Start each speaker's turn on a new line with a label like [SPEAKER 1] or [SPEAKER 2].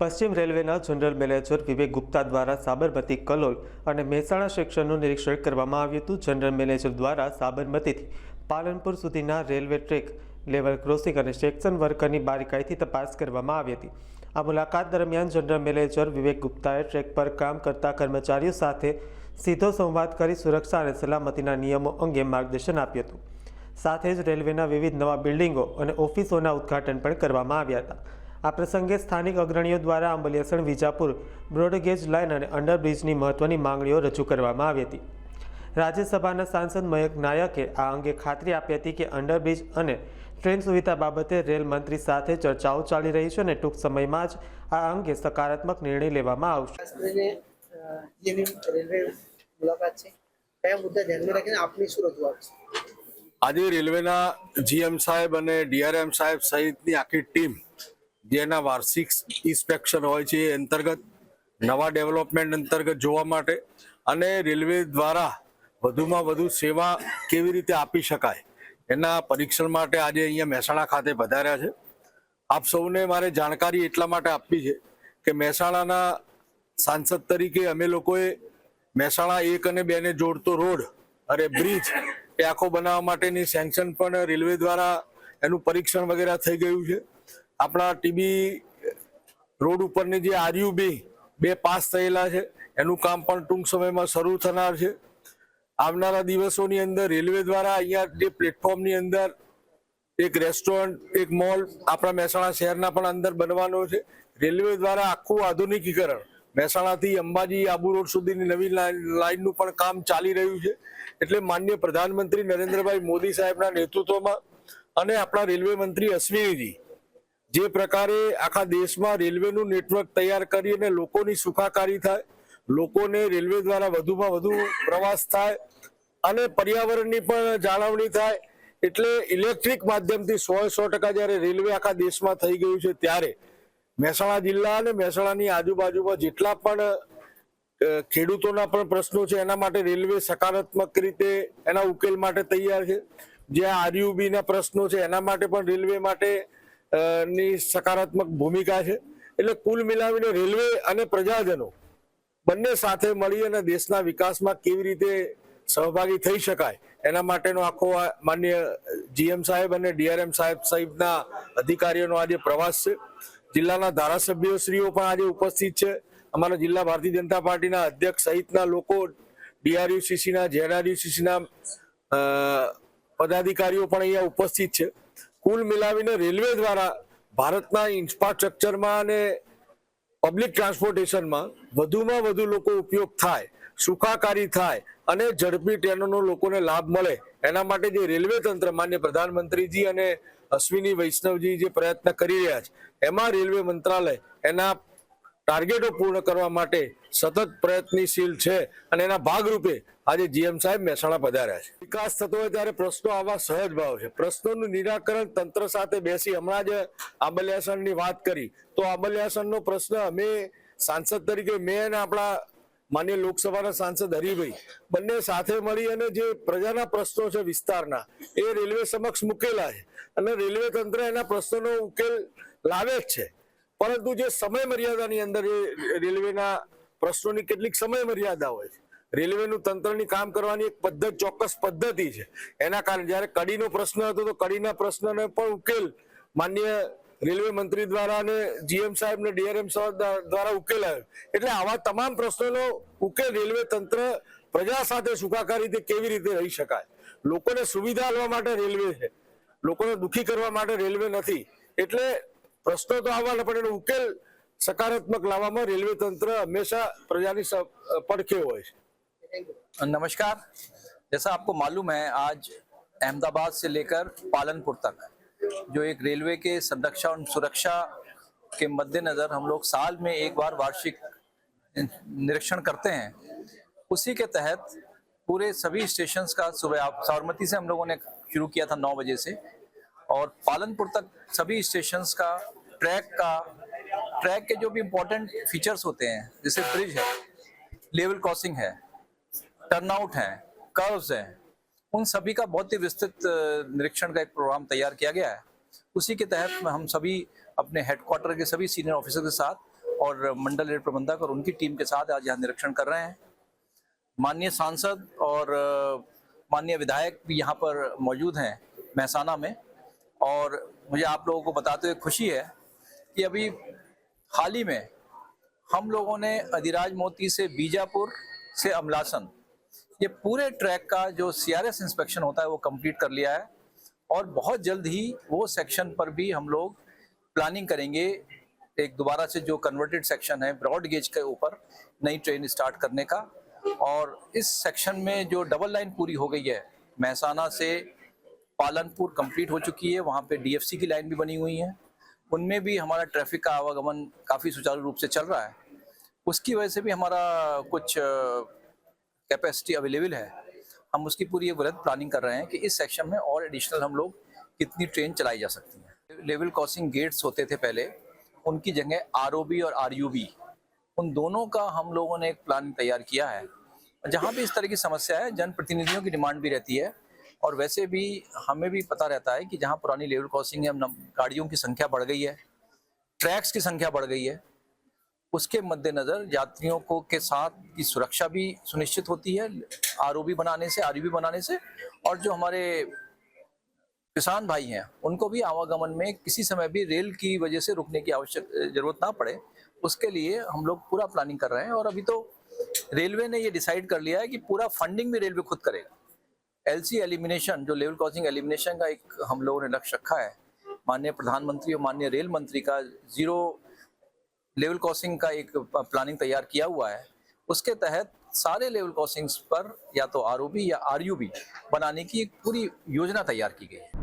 [SPEAKER 1] પશ્ચિમ રેલવેના general manager વિવેક ગુપ્તા દ્વારા સાબરમતી કલોલ અને મહેસાણા સેક્શનનું નિરીક્ષણ કરવામાં આવ્યું હતું. જનરલ મેનેજર દ્વારા સાબરમતીથી પાલનપુર સુધીના રેલવે ટ્રેક લેવલ ક્રોસિંગ અને સેક્શન વર્કરની બારીકાઈથી તપાસ કરવામાં આવી હતી. આ મુલાકાત દરમિયાન જનરલ મેનેજર વિવેક ગુપ્તાએ ટ્રેક પર કામ કરતા કર્મચારીઓ સાથે સીધો સંવાદ કરી સુરક્ષા અને સલામતીના નિયમો અંગે માર્ગદર્શન આપ્યું હતું. સાથે જ રેલવેના વિવિધ નવા બિલ્ડિંગો અને ઓફિસોના ઉદ્ઘાટન પણ કરવામાં આવ્યા હતા. આ પ્રસંગે સ્થાનિક અગ્રણીઓ દ્વારા આંબલિયાસણ વિજાપુર બ્રોડગેજ લાઇન અને અંડરબ્રિજની મહત્વની માંગણીઓ રજૂ કરવામાં આવી હતી. રાજ્યસભાના સાંસદ મયંક નાયકે આ અંગે ખાતરી આપી હતી કે અંડરબ્રિજ અને ટ્રેન સુવિધા બાબતે રેલ મંત્રી સાથે ચર્ચાઓ ચાલી રહી છે અને ટૂંક સમયમાં જ આ અંગે સકારાત્મક નિર્ણય લેવામાં આવશે.
[SPEAKER 2] ખાસ કરીને અ, જેની રેલવે મુલાકાત છે કયા મુદ્દા ધ્યાનમાં રાખીને આપની શું રજૂઆત છે?
[SPEAKER 3] આજે રેલવેના જીએમ સાહેબ અને ડીઆરએમ સાહેબ સહિતની આખી ટીમ જેના વાર્ષિક ઇન્સ્પેક્શન હોય છે એ અંતર્ગત, નવા ડેવલપમેન્ટ અંતર્ગત જોવા માટે અને રેલવે દ્વારા વધુમાં વધુ સેવા કેવી રીતે આપી શકાય એના પરીક્ષણ માટે આજે અહીંયા મહેસાણા ખાતે પધાર્યા છે. આપ સૌને મારે જાણકારી એટલા માટે આપવી છે કે મહેસાણાના સાંસદ તરીકે અમે લોકોએ મહેસાણા એક અને બેને જોડતો રોડ અરે બ્રિજ એ આખો બનાવવા માટેની સેન્કશન પણ રેલવે દ્વારા એનું પરીક્ષણ વગેરે થઈ ગયું છે. આપણા ટીબી રોડ ઉપરની જે આરયુ બે બે પાસ થયેલા છે, એનું કામ પણ ટૂંક સમયમાં શરૂ થનાર છે. આવનારા દિવસોની અંદર રેલવે દ્વારા અહીંયા જે પ્લેટફોર્મની અંદર એક રેસ્ટોરન્ટ, એક મોલ આપણા મહેસાણા શહેરના પણ અંદર બનવાનો છે. રેલવે દ્વારા આખું આધુનિકીકરણ, મહેસાણાથી અંબાજી, આબુ રોડ સુધીની નવી લાઇન- લાઇનનું પણ કામ ચાલી રહ્યું છે. એટલે માન્ય પ્રધાનમંત્રી નરેન્દ્રભાઈ મોદી સાહેબના નેતૃત્વમાં અને આપણા રેલવે મંત્રી અશ્વિનીજી જે પ્રકારે આખા દેશમાં રેલવેનું નેટવર્ક તૈયાર કરી અને લોકોની સુખાકારી થાય, લોકોને રેલવે દ્વારા વધુમાં વધુ પ્રવાસ થાય અને પર્યાવરણની પણ જાળવણી થાય, એટલે ઇલેક્ટ્રિક માધ્યમથી સો સો ટકા જ્યારે રેલવે આખા દેશમાં થઈ ગયું છે ત્યારે મહેસાણા જિલ્લા અને મહેસાણાની આજુબાજુમાં જેટલા પણ ખેડૂતોના પણ પ્રશ્નો છે, એના માટે રેલવે સકારાત્મક રીતે એના ઉકેલ માટે તૈયાર છે. જે આરયુબી ના પ્રશ્નો છે, એના માટે પણ રેલવે માટે ની સકારાત્મક ભૂમિકા છે. એટલે કુલ મિલાવીને રેલવે અને પ્રજાજનો બંને સાથે મળી અને દેશના વિકાસમાં કેવી રીતે સહભાગી થઈ શકાય, એના માટેનો આખો માન્ય જીએમ સાહેબ અને ડીઆરએમ સાહેબ સહિતના અધિકારીઓનો આજે પ્રવાસ છે. જિલ્લાના ધારાસભ્યશ્રીઓ પણ આજે ઉપસ્થિત છે. અમારા જિલ્લા ભારતીય જનતા પાર્ટીના અધ્યક્ષ સહિતના લોકો, ડીઆરયુસીસીના જેઆરયુસીસીના પદાધિકારીઓ પણ અહીંયા ઉપસ્થિત છે. કુલ મિલાવીને રેલવે દ્વારા ભારતના ઇન્ફ્રાસ્ટ્રક્ચરમાં અને પબ્લિક ટ્રાન્સપોર્ટેશનમાં વધુમાં વધુ લોકો ઉપયોગ થાય, સુખાકારી થાય અને ઝડપી ટ્રેનોનો લોકોને લાભ મળે, એના માટે જે રેલવે તંત્ર, માન્ય પ્રધાનમંત્રીજી અને અશ્વિની વૈષ્ણવજી જે પ્રયત્ન કરી રહ્યા છે, એમાં રેલવે મંત્રાલય, એના ટાર્ગેટો પૂર્ણ કરવા માટે સતત પ્રયત્નશીલ છે અને એના ભાગરૂપે આજે જીએમ સાહેબ મહેસાણા પધાર્યા છે. વિકાસ થતો હોય ત્યારે પ્રશ્નો આવા સહજ ભાવ છે. પ્રશ્નોનું નિરાકરણ તંત્ર સાથે બેસી હમણાં જ આંબલિયાસણની વાત કરી. તો આંબલિયાસણનો પ્રશ્ન અમે સાંસદ તરીકે મેં અને આપણા માન્ય લોકસભાના સાંસદ હરિભાઈ બંને સાથે મળી અને જે પ્રજાના પ્રશ્નો છે વિસ્તારના એ રેલવે સમક્ષ મૂકેલા છે. અને રેલવે તંત્ર એના પ્રશ્નોનો ઉકેલ લાવે જ છે. પરંતુ જે સમય મર્યાદાની અંદર એ રેલવેના પ્રશ્નોની કેટલીક સમય મર્યાદા હોય છે. રેલવેનું તંત્રની કામ કરવાની એક પદ્ધતિ, ચોક્કસ પદ્ધતિ છે. એના કારણે જ્યારે કડીનો પ્રશ્ન હતો, તો કડીના પ્રશ્નને પણ ઉકેલ માન્ય રેલવે મંત્રી દ્વારા અને જીએમ સાહેબ ને ડીઆરએમ સાહેબ દ્વા- દ્વારા ઉકેલાયો. એટલે આવા તમામ પ્રશ્નોનો ઉકેલ રેલવે તંત્ર પ્રજા સાથે સુખાકારી રીતે કેવી રીતે રહી શકાય? લોકોને સુવિધા આપવા માટે રેલવે છે. લોકોને દુખી કરવા માટે રેલવે નથી. એટલે પ્રશ્નો તો આવવાના પણ એનો ઉકેલ સકારાત્મક લાવવામાં રેલવે તંત્ર હંમેશા પ્રજાની સ- પડખે હોય છે
[SPEAKER 4] नमस्कार जैसा आपको मालूम है आज अहमदाबाद से लेकर पालनपुर तक जो एक रेलवे के संरक्षा और सुरक्षा के मद्देनजर हम लोग साल में एक बार वार्षिक निरीक्षण करते हैं उसी के तहत पूरे सभी स्टेशंस का सुबह आप साबरमती से हम लोगों ने शुरू किया था नौ बजे से और पालनपुर तक सभी स्टेशंस का ट्रैक का, ट्रैक के जो भी इम्पोर्टेंट फीचर्स होते हैं, जैसे ब्रिज है लेवल क्रॉसिंग है टर्नआउट है कर्व्स हैं, उन सभी का बहुत ही विस्तृत निरीक्षण का एक प्रोग्राम तैयार किया गया है। उसी के तहत हम सभी अपने हेडक्वार्टर के सभी सीनियर ऑफिसर के साथ और मंडल रेल प्रबंधक और उनकी टीम के साथ आज यहाँ निरीक्षण कर रहे हैं। माननीय सांसद और माननीय विधायक भी यहाँ पर मौजूद हैं, महसाना में। और मुझे आप लोगों को बताते हुए खुशी है कि अभी हाल ही में हम लोगों ने अधिराज मोती से बीजापुर से अमलासन, ये पूरे ट्रैक का जो सीआरएस इंस्पेक्शन होता है वो कंप्लीट कर लिया है और बहुत जल्द ही वो सेक्शन पर भी हम लोग प्लानिंग करेंगे एक दोबारा से जो कन्वर्टेड सेक्शन है ब्रॉड गेज के ऊपर नई ट्रेन स्टार्ट करने का। और इस सेक्शन में जो डबल लाइन पूरी हो गई है, महसाना से पालनपुर कंप्लीट हो चुकी है, वहाँ पे डीएफसी की लाइन भी बनी हुई है। उनमें भी हमारा ट्रैफ़िक का आवागमन काफ़ी सुचारू रूप से चल रहा है। उसकी वजह से भी हमारा कुछ कैपेसिटी अवेलेबल है। हम उसकी पूरी एक वृहद प्लानिंग कर रहे हैं कि इस सेक्शन में और एडिशनल हम लोग कितनी ट्रेन चलाई जा सकती हैं। लेवल क्रॉसिंग गेट्स होते थे पहले, उनकी जगह आरओबी और आर उन दोनों का हम लोगों ने एक प्लान तैयार किया है। जहाँ भी इस तरह की समस्या है, जनप्रतिनिधियों की डिमांड भी रहती है। और वैसे भी हमें भी पता रहता है कि जहाँ पुरानी लेवल क्रॉसिंग है गाड़ियों की संख्या बढ़ गई है, ट्रैक्स की संख्या बढ़ गई है, उसके मद्देनजर यात्रियों को के साथ की सुरक्षा भी सुनिश्चित होती है, आरओबी बनाने से आर बनाने से, और जो हमारे किसान भाई हैं, उनको भी आवागमन में किसी समय भी रेल की वजह से रुकने की आवश्यक, ज़रूरत ना पड़े, उसके लिए हम लोग पूरा प्लानिंग कर रहे हैं और अभी तो रेलवे ने ये डिसाइड कर लिया है कि पूरा फंडिंग भी रेलवे खुद करेगा। एलसी एलिमिनेशन जो लेवल क्रॉसिंग एलिमिनेशन का एक हम लोगों ने लक्ष्य रखा है, माननीय प्रधानमंत्री और माननीय रेल मंत्री का ज़ीरो लेवल क्रॉसिंग का एक प्लानिंग तैयार किया हुआ है। उसके तहत सारे लेवल क्रॉसिंग्स पर या तो आरओबी या आरयूबी बनाने की एक पूरी योजना तैयार की गई है।